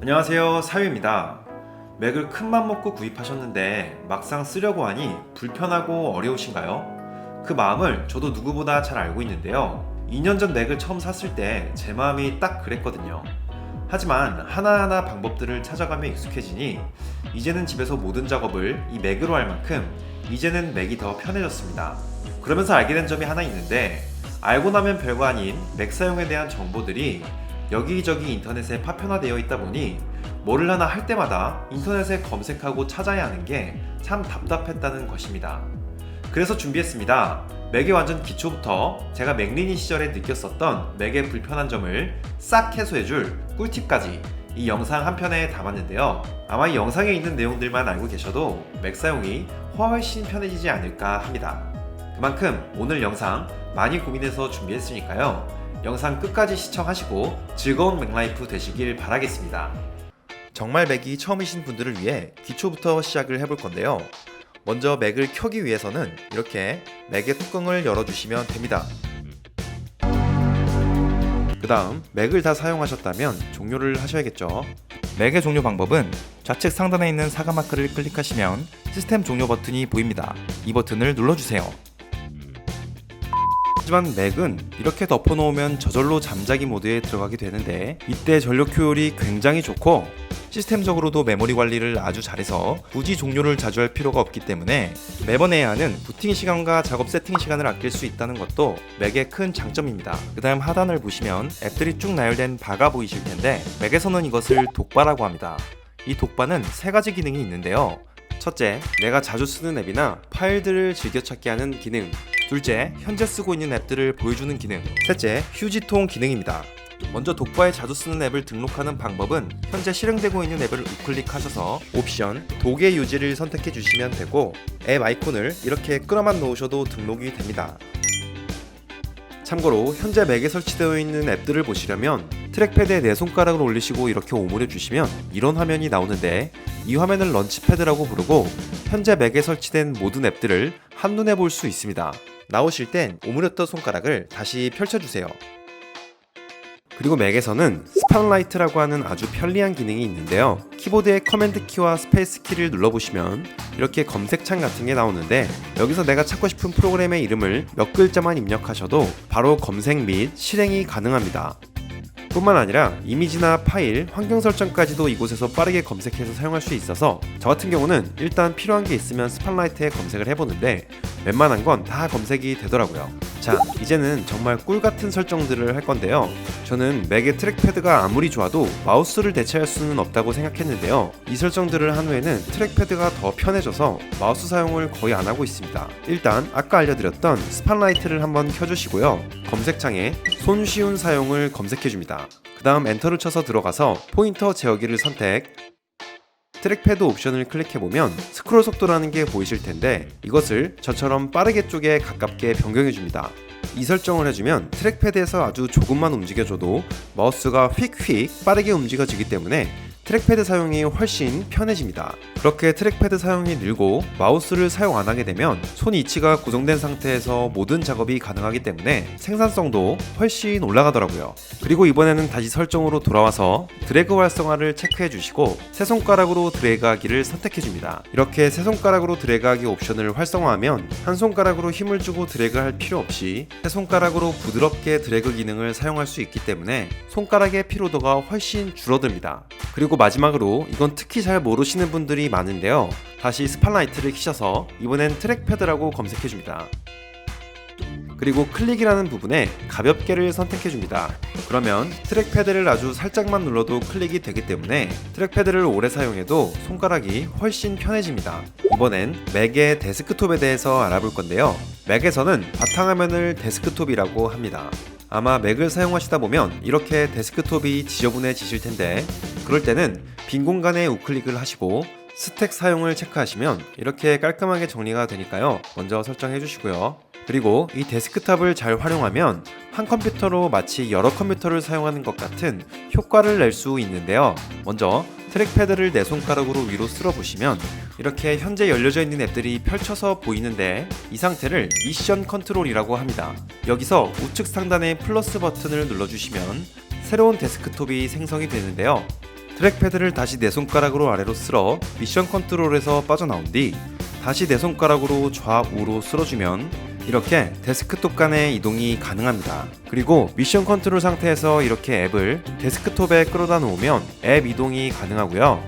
안녕하세요 사유입니다. 맥을 큰 맘 먹고 구입하셨는데 막상 쓰려고 하니 불편하고 어려우신가요? 그 마음을 저도 누구보다 잘 알고 있는데요. 2년 전 맥을 처음 샀을 때 제 마음이 딱 그랬거든요. 하지만 하나하나 방법들을 찾아가며 익숙해지니 이제는 집에서 모든 작업을 이 맥으로 할 만큼 이제는 맥이 더 편해졌습니다. 그러면서 알게 된 점이 하나 있는데 알고 나면 별거 아닌 맥 사용에 대한 정보들이 여기저기 인터넷에 파편화되어 있다 보니 뭐를 하나 할 때마다 인터넷에 검색하고 찾아야 하는 게 참 답답했다는 것입니다. 그래서 준비했습니다. 맥의 완전 기초부터 제가 맥리니 시절에 느꼈었던 맥의 불편한 점을 싹 해소해줄 꿀팁까지 이 영상 한 편에 담았는데요. 아마 이 영상에 있는 내용들만 알고 계셔도 맥 사용이 훨씬 편해지지 않을까 합니다. 그만큼 오늘 영상 많이 고민해서 준비했으니까요. 영상 끝까지 시청하시고 즐거운 맥라이프 되시길 바라겠습니다. 정말 맥이 처음이신 분들을 위해 기초부터 시작을 해볼 건데요. 먼저 맥을 켜기 위해서는 이렇게 맥의 뚜껑을 열어주시면 됩니다. 그 다음 맥을 다 사용하셨다면 종료를 하셔야겠죠. 맥의 종료 방법은 좌측 상단에 있는 사과 마크를 클릭하시면 시스템 종료 버튼이 보입니다. 이 버튼을 눌러주세요. 하지만 맥은 이렇게 덮어놓으면 저절로 잠자기 모드에 들어가게 되는데 이때 전력 효율이 굉장히 좋고 시스템적으로도 메모리 관리를 아주 잘해서 굳이 종료를 자주 할 필요가 없기 때문에 매번 해야 하는 부팅 시간과 작업 세팅 시간을 아낄 수 있다는 것도 맥의 큰 장점입니다. 그 다음 하단을 보시면 앱들이 쭉 나열된 바가 보이실 텐데 맥에서는 이것을 독바라고 합니다. 이 독바는 세 가지 기능이 있는데요. 첫째, 내가 자주 쓰는 앱이나 파일들을 즐겨찾기 하는 기능. 둘째, 현재 쓰고 있는 앱들을 보여주는 기능. 셋째, 휴지통 기능입니다. 먼저 독바에 자주 쓰는 앱을 등록하는 방법은 현재 실행되고 있는 앱을 우클릭하셔서 옵션 독의 유지를 선택해 주시면 되고 앱 아이콘을 이렇게 끌어만 놓으셔도 등록이 됩니다. 참고로 현재 맥에 설치되어 있는 앱들을 보시려면 트랙패드에 내 손가락을 올리시고 이렇게 오므려 주시면 이런 화면이 나오는데 이 화면을 런치패드라고 부르고 현재 맥에 설치된 모든 앱들을 한눈에 볼 수 있습니다. 나오실 땐 오므렸던 손가락을 다시 펼쳐주세요. 그리고 맥에서는 스팟라이트라고 하는 아주 편리한 기능이 있는데요. 키보드의 커맨드 키와 스페이스 키를 눌러보시면 이렇게 검색창 같은 게 나오는데 여기서 내가 찾고 싶은 프로그램의 이름을 몇 글자만 입력하셔도 바로 검색 및 실행이 가능합니다. 뿐만 아니라 이미지나 파일, 환경 설정까지도 이곳에서 빠르게 검색해서 사용할 수 있어서 저 같은 경우는 일단 필요한 게 있으면 스팟라이트에 검색을 해보는데 웬만한 건 다 검색이 되더라고요. 자, 이제는 정말 꿀 같은 설정들을 할 건데요. 저는 맥의 트랙패드가 아무리 좋아도 마우스를 대체할 수는 없다고 생각했는데요. 이 설정들을 한 후에는 트랙패드가 더 편해져서 마우스 사용을 거의 안 하고 있습니다. 일단 아까 알려드렸던 스팟라이트를 한번 켜주시고요. 검색창에 손쉬운 사용을 검색해줍니다. 그 다음 엔터를 쳐서 들어가서 포인터 제어기를 선택, 트랙패드 옵션을 클릭해보면 스크롤 속도라는 게 보이실 텐데 이것을 저처럼 빠르게 쪽에 가깝게 변경해줍니다. 이 설정을 해주면 트랙패드에서 아주 조금만 움직여줘도 마우스가 휙휙 빠르게 움직여지기 때문에 트랙패드 사용이 훨씬 편해집니다. 그렇게 트랙패드 사용이 늘고 마우스를 사용 안 하게 되면 손 위치가 고정된 상태에서 모든 작업이 가능하기 때문에 생산성도 훨씬 올라가더라고요. 그리고 이번에는 다시 설정으로 돌아와서 드래그 활성화를 체크해 주시고 세 손가락으로 드래그하기를 선택해 줍니다. 이렇게 세 손가락으로 드래그하기 옵션을 활성화하면 한 손가락으로 힘을 주고 드래그할 필요 없이 세 손가락으로 부드럽게 드래그 기능을 사용할 수 있기 때문에 손가락의 피로도가 훨씬 줄어듭니다. 그리고 마지막으로 이건 특히 잘 모르시는 분들이 많은데요. 다시 스팟라이트를 키셔서 이번엔 트랙패드라고 검색해 줍니다. 그리고 클릭이라는 부분에 가볍게를 선택해 줍니다. 그러면 트랙패드를 아주 살짝만 눌러도 클릭이 되기 때문에 트랙패드를 오래 사용해도 손가락이 훨씬 편해집니다. 이번엔 맥의 데스크톱에 대해서 알아볼 건데요. 맥에서는 바탕화면을 데스크톱이라고 합니다. 아마 맥을 사용하시다 보면 이렇게 데스크톱이 지저분해지실 텐데 그럴 때는 빈 공간에 우클릭을 하시고 스택 사용을 체크하시면 이렇게 깔끔하게 정리가 되니까요. 먼저 설정해 주시고요. 그리고 이 데스크탑을 잘 활용하면 한 컴퓨터로 마치 여러 컴퓨터를 사용하는 것 같은 효과를 낼 수 있는데요. 먼저 트랙패드를 내 손가락으로 위로 쓸어 보시면 이렇게 현재 열려져 있는 앱들이 펼쳐서 보이는데 이 상태를 미션 컨트롤이라고 합니다. 여기서 우측 상단의 플러스 버튼을 눌러주시면 새로운 데스크톱이 생성이 되는데요. 트랙패드를 다시 내 손가락으로 아래로 쓸어 미션 컨트롤에서 빠져나온 뒤 다시 내 손가락으로 좌우로 쓸어주면 이렇게 데스크톱 간의 이동이 가능합니다. 그리고 미션 컨트롤 상태에서 이렇게 앱을 데스크톱에 끌어다 놓으면 앱 이동이 가능하고요.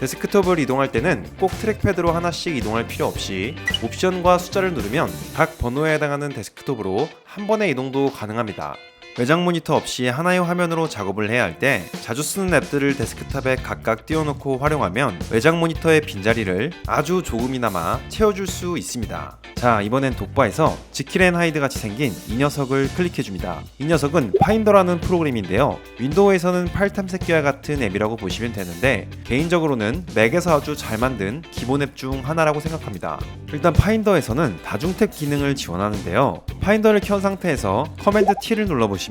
데스크톱을 이동할 때는 꼭 트랙패드로 하나씩 이동할 필요 없이 옵션과 숫자를 누르면 각 번호에 해당하는 데스크톱으로 한 번의 이동도 가능합니다. 외장 모니터 없이 하나의 화면으로 작업을 해야 할 때 자주 쓰는 앱들을 데스크탑에 각각 띄워놓고 활용하면 외장 모니터의 빈자리를 아주 조금이나마 채워줄 수 있습니다. 자 이번엔 독바에서 지킬앤 하이드 같이 생긴 이 녀석을 클릭해줍니다. 이 녀석은 파인더라는 프로그램인데요. 윈도우에서는 파일 탐색기와 같은 앱이라고 보시면 되는데 개인적으로는 맥에서 아주 잘 만든 기본 앱 중 하나라고 생각합니다. 일단 파인더에서는 다중 탭 기능을 지원하는데요. 파인더를 켠 상태에서 커맨드 T를 눌러보시면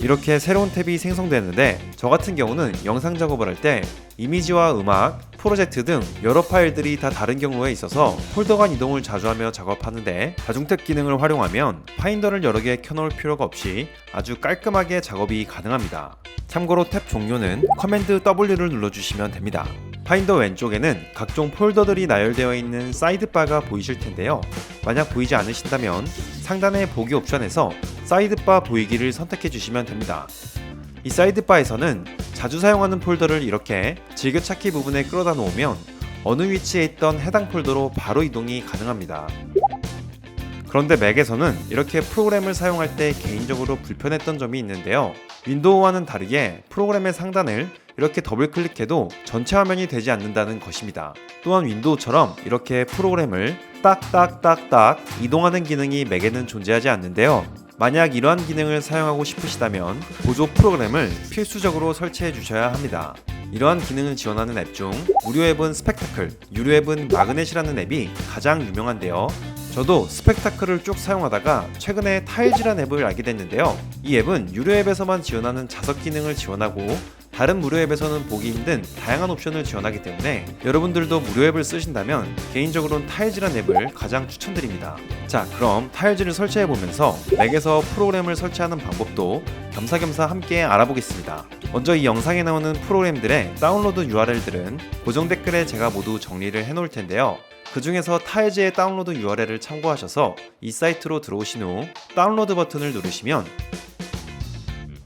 이렇게 새로운 탭이 생성되는데 저 같은 경우는 영상 작업을 할 때 이미지와 음악, 프로젝트 등 여러 파일들이 다 다른 경우에 있어서 폴더 간 이동을 자주 하며 작업하는데 다중탭 기능을 활용하면 파인더를 여러 개 켜놓을 필요가 없이 아주 깔끔하게 작업이 가능합니다. 참고로 탭 종료는 커맨드 W를 눌러주시면 됩니다. 파인더 왼쪽에는 각종 폴더들이 나열되어 있는 사이드바가 보이실 텐데요. 만약 보이지 않으신다면 상단의 보기 옵션에서 사이드바 보이기를 선택해 주시면 됩니다. 이 사이드바에서는 자주 사용하는 폴더를 이렇게 즐겨찾기 부분에 끌어다 놓으면 어느 위치에 있던 해당 폴더로 바로 이동이 가능합니다. 그런데 맥에서는 이렇게 프로그램을 사용할 때 개인적으로 불편했던 점이 있는데요. 윈도우와는 다르게 프로그램의 상단을 이렇게 더블 클릭해도 전체 화면이 되지 않는다는 것입니다. 또한 윈도우처럼 이렇게 프로그램을 딱딱딱딱 이동하는 기능이 맥에는 존재하지 않는데요. 만약 이러한 기능을 사용하고 싶으시다면 보조 프로그램을 필수적으로 설치해 주셔야 합니다. 이러한 기능을 지원하는 앱 중 무료 앱은 스펙타클, 유료 앱은 마그넷이라는 앱이 가장 유명한데요. 저도 스펙타클을 쭉 사용하다가 최근에 타일즈란 앱을 알게 됐는데요. 이 앱은 유료 앱에서만 지원하는 자석 기능을 지원하고 다른 무료 앱에서는 보기 힘든 다양한 옵션을 지원하기 때문에 여러분들도 무료 앱을 쓰신다면 개인적으로는 타일즈란 앱을 가장 추천드립니다. 자, 그럼 타일즈를 설치해 보면서 맥에서 프로그램을 설치하는 방법도 겸사겸사 함께 알아보겠습니다. 먼저 이 영상에 나오는 프로그램들의 다운로드 URL들은 고정 댓글에 제가 모두 정리를 해 놓을 텐데요. 그 중에서 타일즈의 다운로드 URL을 참고하셔서 이 사이트로 들어오신 후 다운로드 버튼을 누르시면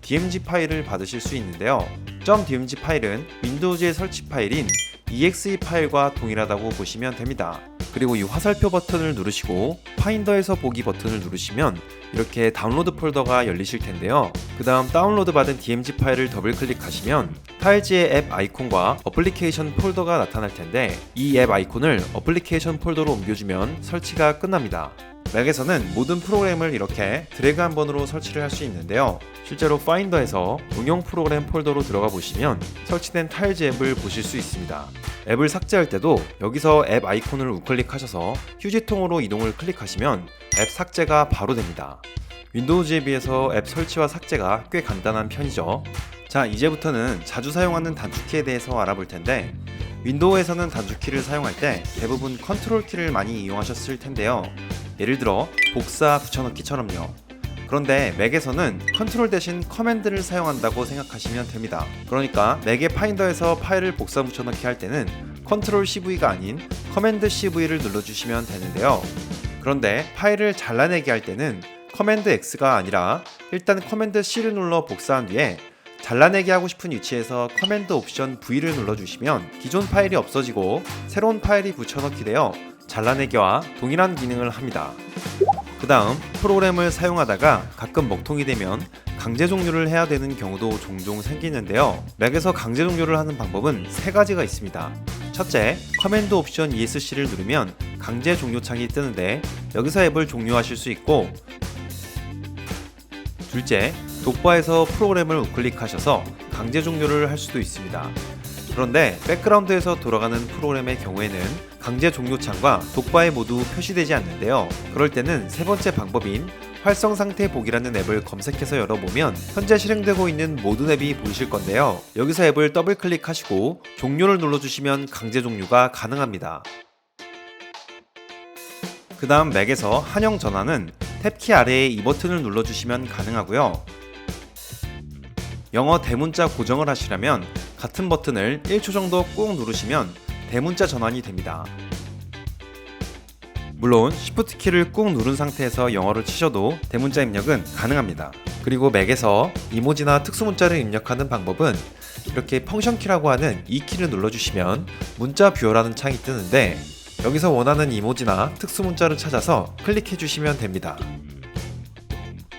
DMG 파일을 받으실 수 있는데요. .dmg 파일은 윈도우즈의 설치 파일인 exe 파일과 동일하다고 보시면 됩니다. 그리고 이 화살표 버튼을 누르시고 파인더에서 보기 버튼을 누르시면 이렇게 다운로드 폴더가 열리실 텐데요. 그 다음 다운로드 받은 DMG 파일을 더블 클릭하시면 타일즈의 앱 아이콘과 어플리케이션 폴더가 나타날 텐데 이 앱 아이콘을 어플리케이션 폴더로 옮겨주면 설치가 끝납니다. 맥에서는 모든 프로그램을 이렇게 드래그 한 번으로 설치를 할 수 있는데요. 실제로 파인더에서 응용 프로그램 폴더로 들어가 보시면 설치된 타일즈 앱을 보실 수 있습니다. 앱을 삭제할 때도 여기서 앱 아이콘을 우클릭하셔서 휴지통으로 이동을 클릭하시면 앱 삭제가 바로 됩니다. 윈도우즈에 비해서 앱 설치와 삭제가 꽤 간단한 편이죠. 자, 이제부터는 자주 사용하는 단축키에 대해서 알아볼 텐데 윈도우에서는 단축키를 사용할 때 대부분 컨트롤 키를 많이 이용하셨을 텐데요. 예를 들어 복사 붙여넣기처럼요. 그런데 맥에서는 컨트롤 대신 커맨드를 사용한다고 생각하시면 됩니다. 그러니까 맥의 파인더에서 파일을 복사 붙여넣기 할 때는 컨트롤 CV가 아닌 커맨드 CV를 눌러주시면 되는데요. 그런데 파일을 잘라내기 할 때는 커맨드 X가 아니라 일단 커맨드 C를 눌러 복사한 뒤에 잘라내기 하고 싶은 위치에서 커맨드 옵션 V를 눌러주시면 기존 파일이 없어지고 새로운 파일이 붙여넣기 되어 잘라내기와 동일한 기능을 합니다. 그 다음 프로그램을 사용하다가 가끔 먹통이 되면 강제 종료를 해야 되는 경우도 종종 생기는데요. 맥에서 강제 종료를 하는 방법은 세 가지가 있습니다. 첫째, 커맨드 옵션 ESC를 누르면 강제 종료 창이 뜨는데 여기서 앱을 종료하실 수 있고 둘째, 독바에서 프로그램을 우클릭하셔서 강제 종료를 할 수도 있습니다. 그런데 백그라운드에서 돌아가는 프로그램의 경우에는 강제 종료 창과 독바에 모두 표시되지 않는데요. 그럴 때는 세 번째 방법인 활성 상태 보기라는 앱을 검색해서 열어보면 현재 실행되고 있는 모든 앱이 보이실 건데요. 여기서 앱을 더블 클릭하시고 종료를 눌러주시면 강제 종료가 가능합니다. 그 다음 맥에서 한영 전환은 탭키 아래에 이 버튼을 눌러주시면 가능하고요. 영어 대문자 고정을 하시려면 같은 버튼을 1초 정도 꾹 누르시면 대문자 전환이 됩니다. 물론 Shift 키를 꾹 누른 상태에서 영어를 치셔도 대문자 입력은 가능합니다. 그리고 맥에서 이모지나 특수 문자를 입력하는 방법은 이렇게 펑션 키라고 하는 이 키를 눌러주시면 문자 뷰어라는 창이 뜨는데 여기서 원하는 이모지나 특수 문자를 찾아서 클릭해 주시면 됩니다.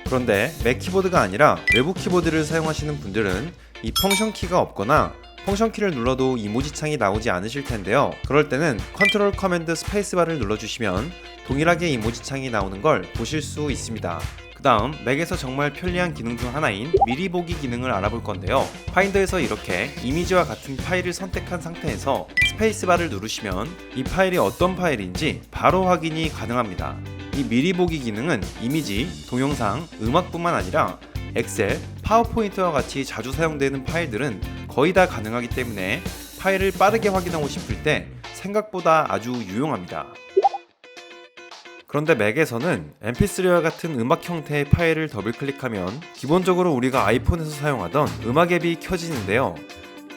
그런데 맥 키보드가 아니라 외부 키보드를 사용하시는 분들은 이 펑션 키가 없거나 펑션 키를 눌러도 이모지 창이 나오지 않으실 텐데요. 그럴 때는 컨트롤 커맨드 스페이스바를 눌러주시면 동일하게 이모지 창이 나오는 걸 보실 수 있습니다. 그 다음 맥에서 정말 편리한 기능 중 하나인 미리 보기 기능을 알아볼 건데요. 파인더에서 이렇게 이미지와 같은 파일을 선택한 상태에서 스페이스바를 누르시면 이 파일이 어떤 파일인지 바로 확인이 가능합니다. 이 미리 보기 기능은 이미지, 동영상, 음악뿐만 아니라 엑셀, 파워포인트와 같이 자주 사용되는 파일들은 거의 다 가능하기 때문에 파일을 빠르게 확인하고 싶을 때 생각보다 아주 유용합니다. 그런데 맥에서는 mp3와 같은 음악 형태의 파일을 더블 클릭하면 기본적으로 우리가 아이폰에서 사용하던 음악 앱이 켜지는데요.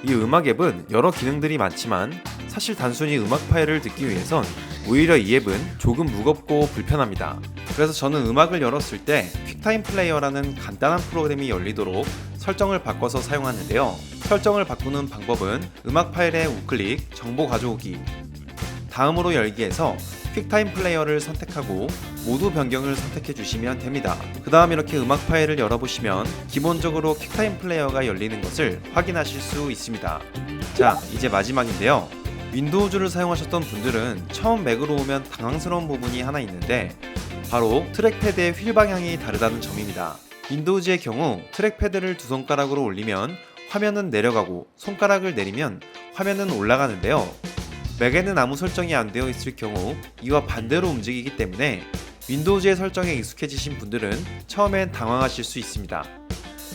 이 음악 앱은 여러 기능들이 많지만 사실 단순히 음악 파일을 듣기 위해선 오히려 이 앱은 조금 무겁고 불편합니다. 그래서 저는 음악을 열었을 때 퀵타임 플레이어라는 간단한 프로그램이 열리도록 설정을 바꿔서 사용하는데요. 설정을 바꾸는 방법은 음악 파일의 우클릭, 정보 가져오기, 다음으로 열기에서 퀵타임 플레이어를 선택하고 모두 변경을 선택해 주시면 됩니다. 그 다음 이렇게 음악 파일을 열어보시면 기본적으로 퀵타임 플레이어가 열리는 것을 확인하실 수 있습니다. 자, 이제 마지막인데요. 윈도우즈를 사용하셨던 분들은 처음 맥으로 오면 당황스러운 부분이 하나 있는데 바로 트랙패드의 휠 방향이 다르다는 점입니다. 윈도우즈의 경우 트랙패드를 두 손가락으로 올리면 화면은 내려가고 손가락을 내리면 화면은 올라가는데요. 맥에는 아무 설정이 안 되어 있을 경우 이와 반대로 움직이기 때문에 윈도우즈의 설정에 익숙해지신 분들은 처음엔 당황하실 수 있습니다.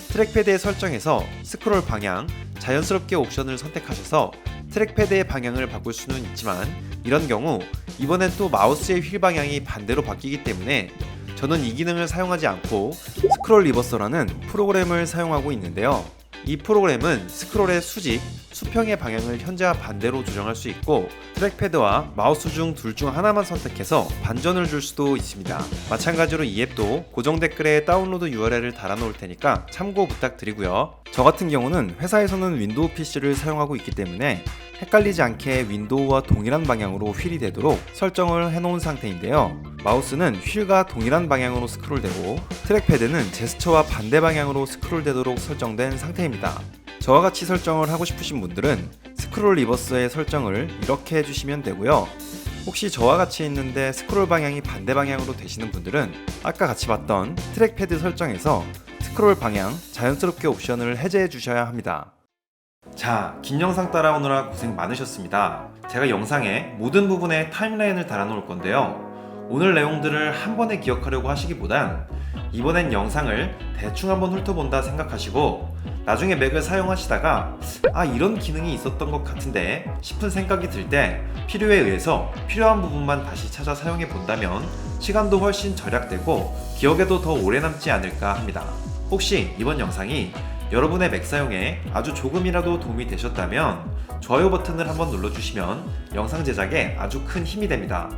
트랙패드의 설정에서 스크롤 방향, 자연스럽게 옵션을 선택하셔서 트랙패드의 방향을 바꿀 수는 있지만 이런 경우 이번엔 또 마우스의 휠 방향이 반대로 바뀌기 때문에 저는 이 기능을 사용하지 않고 스크롤 리버서라는 프로그램을 사용하고 있는데요. 이 프로그램은 스크롤의 수직, 수평의 방향을 현재와 반대로 조정할 수 있고 트랙패드와 마우스 중 둘 중 하나만 선택해서 반전을 줄 수도 있습니다. 마찬가지로 이 앱도 고정 댓글에 다운로드 URL을 달아놓을 테니까 참고 부탁드리고요. 저 같은 경우는 회사에서는 윈도우 PC를 사용하고 있기 때문에 헷갈리지 않게 윈도우와 동일한 방향으로 휠이 되도록 설정을 해놓은 상태인데요. 마우스는 휠과 동일한 방향으로 스크롤되고 트랙패드는 제스처와 반대 방향으로 스크롤되도록 설정된 상태입니다. 저와 같이 설정을 하고 싶으신 분들은 스크롤 리버스의 설정을 이렇게 해주시면 되고요. 혹시 저와 같이 있는데 스크롤 방향이 반대 방향으로 되시는 분들은 아까 같이 봤던 트랙패드 설정에서 스크롤 방향 자연스럽게 옵션을 해제해 주셔야 합니다. 자, 긴 영상 따라오느라 고생 많으셨습니다. 제가 영상의 모든 부분에 타임라인을 달아놓을 건데요. 오늘 내용들을 한 번에 기억하려고 하시기보단 이번엔 영상을 대충 한번 훑어본다 생각하시고 나중에 맥을 사용하시다가 아 이런 기능이 있었던 것 같은데 싶은 생각이 들 때 필요에 의해서 필요한 부분만 다시 찾아 사용해 본다면 시간도 훨씬 절약되고 기억에도 더 오래 남지 않을까 합니다. 혹시 이번 영상이 여러분의 맥 사용에 아주 조금이라도 도움이 되셨다면 좋아요 버튼을 한번 눌러주시면 영상 제작에 아주 큰 힘이 됩니다.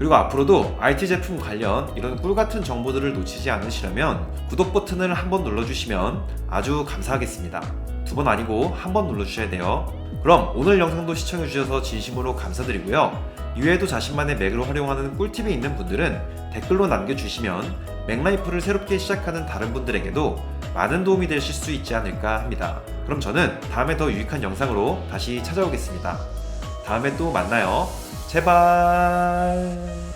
그리고 앞으로도 IT 제품 관련 이런 꿀 같은 정보들을 놓치지 않으시려면 구독 버튼을 한 번 눌러주시면 아주 감사하겠습니다. 두 번 아니고 한 번 눌러주셔야 돼요. 그럼 오늘 영상도 시청해주셔서 진심으로 감사드리고요. 이외에도 자신만의 맥을 활용하는 꿀팁이 있는 분들은 댓글로 남겨주시면 맥라이프를 새롭게 시작하는 다른 분들에게도 많은 도움이 되실 수 있지 않을까 합니다. 그럼 저는 다음에 더 유익한 영상으로 다시 찾아오겠습니다. 다음에 또 만나요. 제발.